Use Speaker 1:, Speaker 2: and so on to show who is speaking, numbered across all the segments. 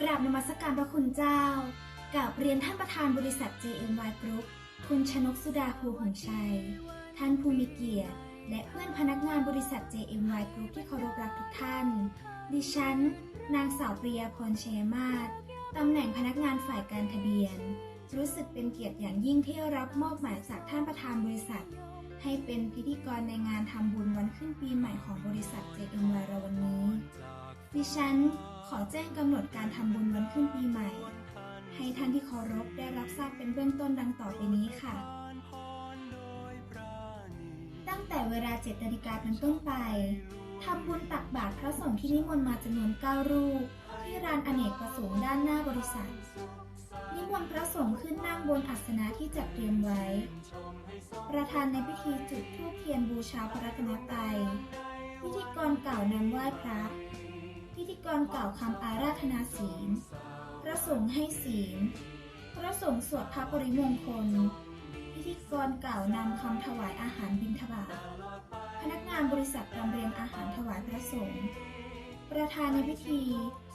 Speaker 1: กราบนมัสการพระคุณเจ้ากับเรียนท่านประธานบริษัท JMY Group คุณชนกสุดาภูหงชัย ท่านผู้มีเกียรติ และเพื่อนพนักงานบริษัท JMY Group ที่เคารพรักทุกท่าน ดิฉัน นางสาวปริยาพรเชยมาศตำแหน่งพนักงานฝ่ายการทะเบียน รู้สึกเป็นเกียรติอย่างยิ่งที่รับมอบหมายจากท่านประธานบริษัท ให้เป็นพิธีกรในงานทำบุญวันขึ้นปีใหม่ของบริษัท JMY เราวันนี้ ดิฉัน ขอแจ้งกำหนดการทำบุญวันขึ้นปีใหม่ ให้ท่านที่เคารพได้รับทราบเป็นเบื้องต้นดังต่อไปนี้ค่ะ ตั้งแต่เวลา7นาฬิกาเป็นต้นไปทำบุญตักบาตรพระสงฆ์ที่นิมนต์มาจำนวน9รูป ที่ลานอเนกประสงค์ด้านหน้าบริษัท นิมนต์พระสงฆ์ขึ้นนั่งบนอัสนะที่จัดเตรียมไว้ ประธานในพิธีจุดธูปเทียนบูชาพระรัตนตรัยพิธีกรกล่าวนำไหว้พระ รกล่าวคำอาราธนาศีล พระสงฆ์ให้ศีล พระสงฆ์สวดพระปริมงคล พิธีกรกล่าวนำคำถวายอาหารบิณฑบาต พนักงานบริษัทรำเรียงอาหารถวายพระสงฆ์ ประธานในพิธี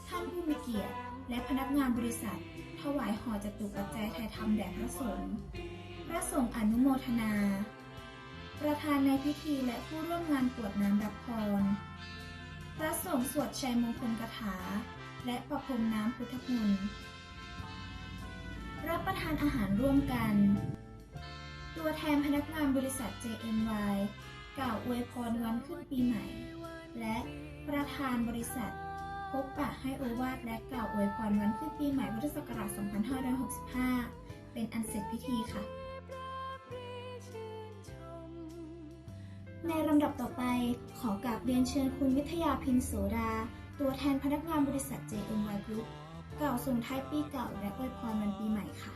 Speaker 1: ท่านผู้มีเกียรติ และพนักงานบริษัท ถวายห่อจตุปัจจัยไทยธรรมแด่พระสงฆ์ พระสงฆ์อนุโมทนา ประธานในพิธีและผู้ร่วมงานกวดน้ำรับพร พระสงฆ์สวดชัยมงคลกถา และประพรมน้ำพุทธมนต์รับประทานอาหารร่วมกัน ตัวแทนพนักงานบริษัท JMY กล่าวอวยพรวันขึ้นปีใหม่ และประธานบริษัท พบปะให้โอวาทและกล่าวอวยพรวันขึ้นปีใหม่พุทธศักราช 2565 เป็นอันเสร็จพิธีค่ะ ในลำดับต่อไปขอกราบเรียนเชิญคุณวิทยาพินโสดา ตัวแทนพนักงานบริษัท JMY Group กล่าวส่งท้ายปีเก่าและอวยพรวันปีใหม่ค่ะ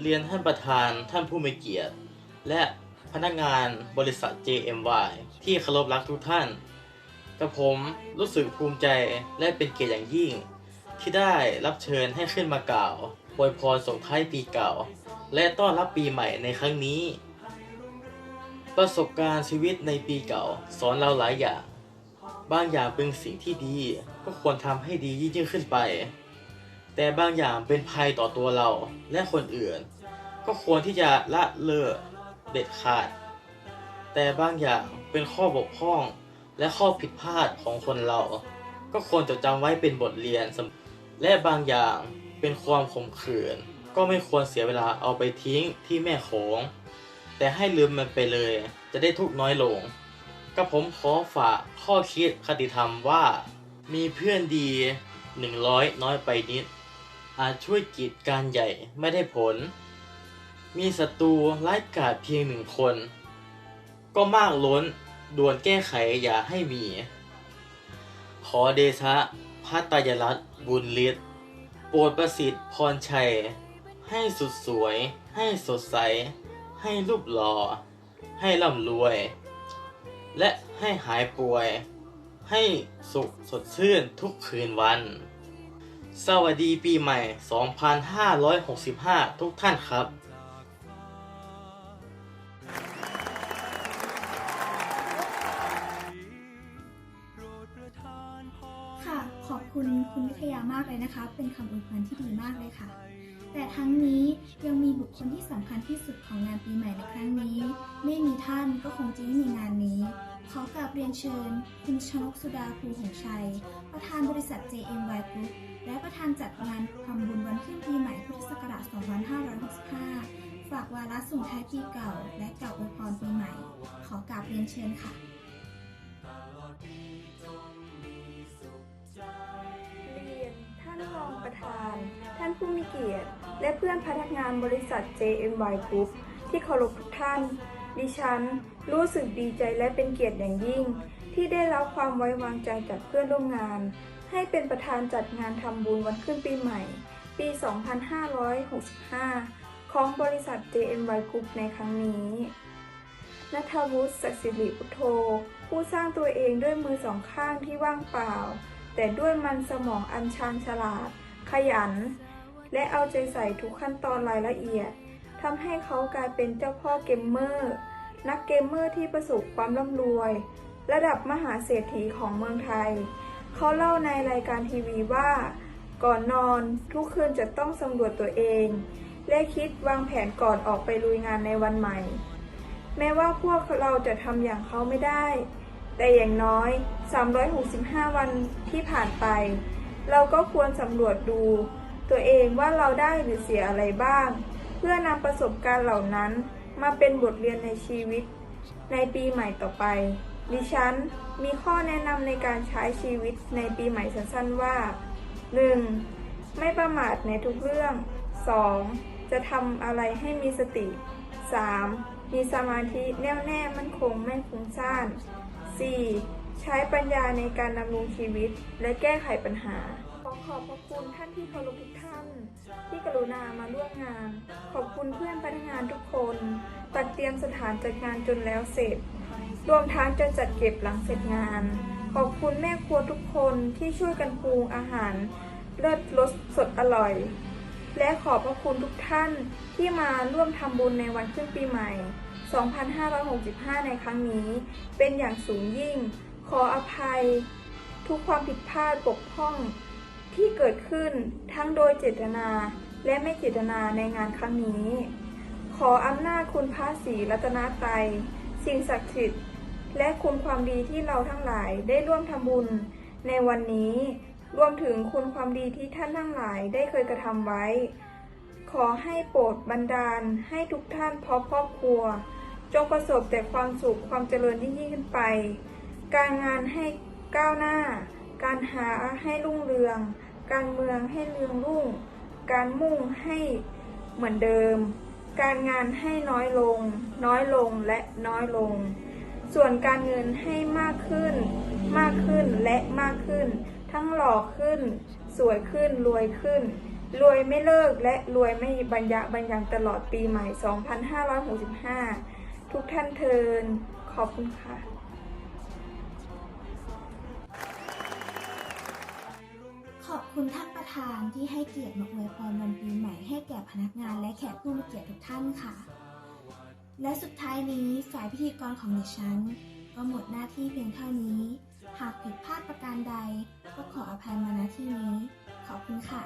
Speaker 2: เรียนท่านประธานท่านผู้มีเกียรติ และพนักงานบริษัท JMY ที่เคารพรักทุกท่านกับผมรู้สึกภูมิใจและเป็นเกียรติอย่างยิ่ง ที่ได้รับเชิญให้ขึ้นมากล่าว อวยพรส่งท้ายปีเก่า และต้อนรับปีใหม่ในครั้งนี้ ประสบการณ์ชีวิตในปีเก่า สอนเราหลายอย่าง บางอย่างเป็นสิ่งที่ดี ก็ควรทำให้ดียิ่งขึ้นไป แต่บางอย่างเป็นภัยต่อตัวเราและคนอื่น ก็ควรที่จะละเลิกเด็ดขาด แต่บางอย่างเป็นข้อบกพร่องและข้อผิดพลาดของคนเรา ก็ควรจดจำไว้เป็นบทเรียนและบางอย่าง เป็นความขมขื่นก็ไม่ควรเสียเวลาเอาไปทิ้งที่แม่โขง แต่ให้ลืมมันไปเลย จะได้ทุกน้อยลงก็ผมขอฝากข้อคิดคติธรรมว่า มีเพื่อนดีหนึ่งร้อยน้อยไปนิด อาจช่วยกีดการใหญ่ไม่ได้ผล มีศัตรูร้ายกาจเพียงหนึ่งคน ก็มากล้นด่วนแก้ไขอย่าให้มี ขอเดชะพระตายรัตบุญฤทธิ์ ปรดประสิทธิ์พรชัย ให้สุดสวย ให้สดใส ให้รูปหล่อ ให้ร่ำรวย และให้หายป่วย ให้สุขสดชื่นทุกคืนวัน สวัสดีปีใหม่ 2565 ทุกท่านครับ
Speaker 1: ขอบคุณคุณวิทยามากเลยนะคะ เป็นคำอวยพรที่ดีมากเลยค่ะ แต่ทั้งนี้ยังมีบุคคลที่สำคัญที่สุดของงานปีใหม่ในครั้งนี้ ไม่มีท่านก็คงจะไม่มีงานนี้ ขอกราบเรียนเชิญ คุณชนกสุดาภูหงชัย ประธานบริษัท JMY Group และประธานจัดงานทำบุญวันขึ้นปีใหม่พุทธศักราช 2565 ฝากวาระส่งท้ายปีเก่า และกล่าวอวยพรปีใหม่ ขอกราบเรียนเชิญค่ะ
Speaker 3: รองประธานท่านผู้มีเกียรติ และเพื่อนพนักงานบริษัท JMY Group ที่เคารพทุกท่าน ดิฉัน รู้สึกดีใจและเป็นเกียรติอย่างยิ่ง ที่ได้รับความไว้วางใจจากเพื่อนร่วมงาน ให้เป็นประธานจัดงานทำบุญวันขึ้นปีใหม่ ปี 2565 ของบริษัท JMY Group ในครั้งนี้นัทวุฒิศักดิ์สิริพุทโธ ผู้สร้างตัวเองด้วยมือสองข้างที่ว่างเปล่า แต่ด้วยมันสมองอันชาญฉลาด ยัน และเอาใจใส่ทุกขั้นตอนรายละเอียดทำให้เขากลายเป็นเจ้าพ่อเกมเมอร์ นักเกมเมอร์ที่ประสบความร่ำรวย ระดับมหาเศรษฐีของเมืองไทย เขาเล่าในรายการทีวีว่า ก่อนนอนทุกคืนจะต้องสำรวจตัวเอง และคิดวางแผนก่อนออกไปลุยงานในวันใหม่ แม้ว่าพวกเราจะทำอย่างเขาไม่ได้ แต่อย่างน้อย 365 วันที่ผ่านไป เราก็ควรสำรวจดู ตัวเองว่าเราได้หรือเสียอะไรบ้าง เพื่อนำประสบการณ์เหล่านั้น มาเป็นบทเรียนในชีวิต ในปีใหม่ต่อไป ดิฉันมีข้อแนะนำในการใช้ชีวิตในปีใหม่สั้นๆว่า 1. ไม่ประมาทในทุกเรื่อง 2. จะทำอะไรให้มีสติ 3. มีสมาธิแน่วแน่มั่นคงไม่ฟุ้งซ่าน 4. ใช้ปัญญาในการดำรงชีวิต และแก้ไขปัญหา ขอขอบพระคุณท่านที่เคารพทุกท่าน ที่กรุณามาร่วมงาน ขอบคุณเพื่อนพนักงานทุกคน ตัดเตรียมสถานจัดงานจนแล้วเสร็จ รวมทั้งจะจัดเก็บหลังเสร็จงาน ขอบคุณแม่ครัวทุกคนที่ช่วยกันปรุงอาหาร เลิศรสสดอร่อย และขอบพระคุณทุกท่านที่มาร่วมทำบุญในวันขึ้นปีใหม่ 2565 ในครั้งนี้ เป็นอย่างสูงยิ่ง ขออภัย ทุกความผิดพลาดปกพร่องที่เกิดขึ้นทั้งโดยเจตนาและไม่เจตนาในงานครั้งนี้ ขออำนาจคุณพระศรีรัตนตรัยสิ่งศักดิ์สิทธิ์และคุณความดีที่เราทั้งหลายได้ร่วมทำบุญในวันนี้ รวมถึงคุณความดีที่ท่านทั้งหลายได้เคยกระทำไว้ ขอให้โปรดบันดาลให้ทุกท่านพร้อมครอบครัว จงประสบแต่ความสุขความเจริญยิ่งยิ่งขึ้นไป การงานให้ก้าวหน้า การหาให้รุ่งเรือง การเมืองให้เรืองรุ่ง การมุ่งให้เหมือนเดิม การงานให้น้อยลง น้อยลงและน้อยลง ส่วนการเงินให้มากขึ้น มากขึ้นและมากขึ้น ทั้งหล่อขึ้น สวยขึ้น รวยขึ้น รวยไม่เลิกและรวยไม่บรรยะบรรยังตลอดปีใหม่ 2565 ทุกท่านเทิน ขอบคุณค่ะ
Speaker 1: คุณท่านประธานที่ให้เกียรติมาอวยพรวันปีใหม่ให้แก่พนักงานและแขกผู้มีเกียรติทุกท่านค่ะ และสุดท้ายนี้สายพิธีกรของดิฉัน ก็หมดหน้าที่เพียงเท่านี้ หากผิดพลาดประการใด ก็ขออภัยมาณที่นี้ ขอบคุณค่ะ